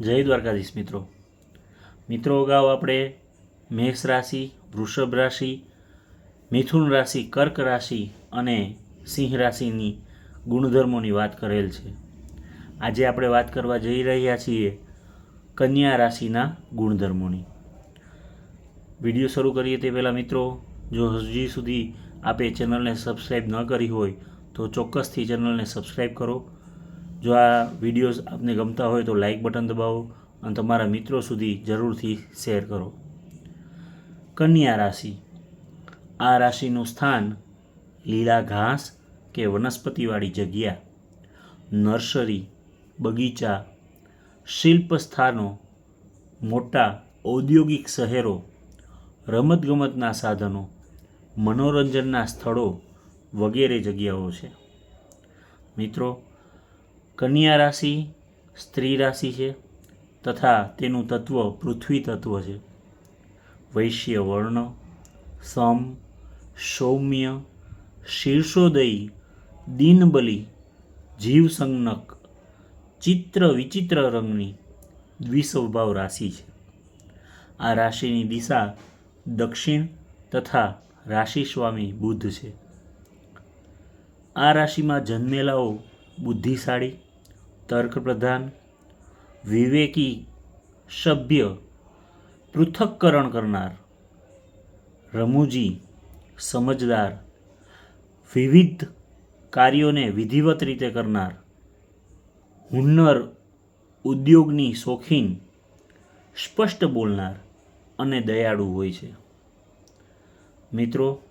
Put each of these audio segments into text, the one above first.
જય દ્વારકાધીશ મિત્રો. મિત્રો અગાઉ આપણે મેષ રાશિ, વૃષભ રાશિ, મિથુન રાશિ, કર્ક રાશિ અને સિંહ રાશિની ગુણધર્મોની વાત કરેલ છે. આજે આપણે વાત કરવા જઈ રહ્યા છીએ કન્યા રાશિના ગુણધર્મોની. વીડિયો શરૂ કરીએ તે પહેલાં મિત્રો, જો હજી સુધી આપે ચેનલને સબસ્ક્રાઈબ ન કરી હોય તો ચોક્કસથી ચેનલને સબસ્ક્રાઈબ કરો જો આ વિડીયોઝ આપને ગમતા હોય તો લાઇક બટન દબાવો અને તમારા મિત્રો સુધી જરૂરથી શેર કરો. કન્યા રાશિ. આ રાશિનું સ્થાન લીલા ઘાસ કે વનસ્પતિવાળી જગ્યા. નર્સરી, બગીચા શિલ્પ સ્થાનો મોટા ઔદ્યોગિક શહેરો, રમતગમતના સાધનો, મનોરંજનના સ્થળો વગેરે જગ્યાઓ છે. મિત્રો કન્યા રાશિ, સ્ત્રી રાશિ છે તથા તેનું તત્વ પૃથ્વી તત્વ છે. વૈશ્ય વર્ણ, સમ, સૌમ્ય, શીર્ષોદયી, દીનબલી જીવસંજ્ઞક ચિત્ર વિચિત્ર રંગની દ્વિસ્વભાવ રાશિ છે. આ રાશિની દિશા દક્ષિણ તથા રાશિ સ્વામી બુદ્ધ છે. આ રાશિમાં જન્મેલાઓ બુદ્ધિશાળી તર્કપ્રધાન, વિવેકી સભ્ય, પૃથક્કરણ કરનાર, રમૂજી સમજદાર, વિવિધ કાર્યોને વિધિવત રીતે કરનાર, હુન્નર ઉદ્યોગની શોખીન, સ્પષ્ટ બોલનાર અને દયાળુ હોય છે. મિત્રો,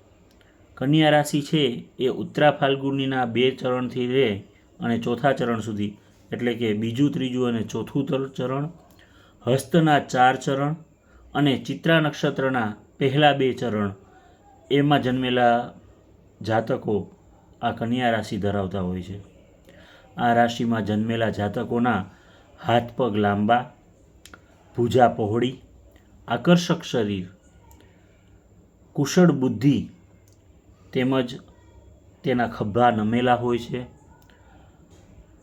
કન્યા રાશિ છે એ ઉત્તરા ફાલ્ગુનીના બે ચરણથી લે અને ચોથા ચરણ સુધી એટલે કે બીજું, ત્રીજું અને ચોથું તર- ચરણ, હસ્તના ચાર ચરણ અને ચિત્રા નક્ષત્રના પહેલાં બે ચરણ એમાં જન્મેલા જાતકો આ કન્યા રાશિ ધરાવતા હોય છે. આ રાશિમાં જન્મેલા જાતકોના હાથ પગ લાંબા, ભૂજા પહોળી, આકર્ષક શરીર, કુશળ બુદ્ધિ તેમજ તેના ખભા નમેલા હોય છે.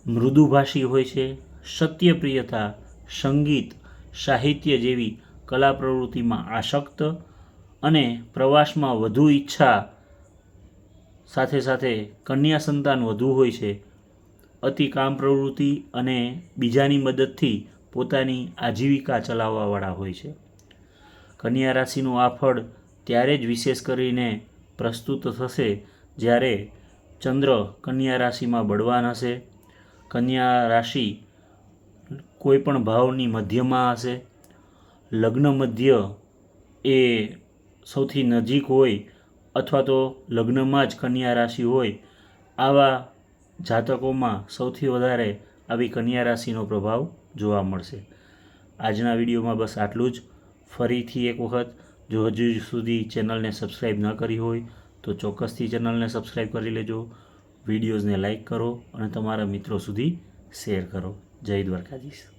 મૃદુભાષી હોય છે, સત્યપ્રિયતા, સંગીત, સાહિત્ય જેવી કલા પ્રવૃત્તિમાં આસક્ત અને પ્રવાસમાં વધુ ઈચ્છા સાથે સાથે કન્યા સંતાન વધુ હોય છે. અતિ કામ પ્રવૃત્તિ અને બીજાની મદદથી પોતાની આજીવિકા ચલાવવાવાળા હોય છે. કન્યા રાશિનું આ ફળ ત્યારે જ વિશેષ કરીને પ્રસ્તુત થશે જ્યારે ચંદ્ર કન્યા રાશિમાં બળવાન હશે. કન્યા રાશિ કોઈ પણ ભાવની મધ્યમાં હશે. લગ્ન મધ્ય એ સૌથી નજીક હોય અથવા તો લગ્નમાં જ કન્યા રાશિ હોય, આવા જાતકોમાં સૌથી વધારે આવી કન્યા રાશિનો પ્રભાવ જોવા મળશે. આજના વિડીયોમાં બસ આટલું જ. ફરીથી એક વખત, જો હજુ સુધી ચેનલને સબસ્ક્રાઈબ ન કરી હોય તો ચોક્કસથી ચેનલને સબસ્ક્રાઈબ કરી લેજો. વિડીયોઝને લાઈક કરો અને તમારા મિત્રો સુધી શેર કરો. જય દ્વારકાધીશ.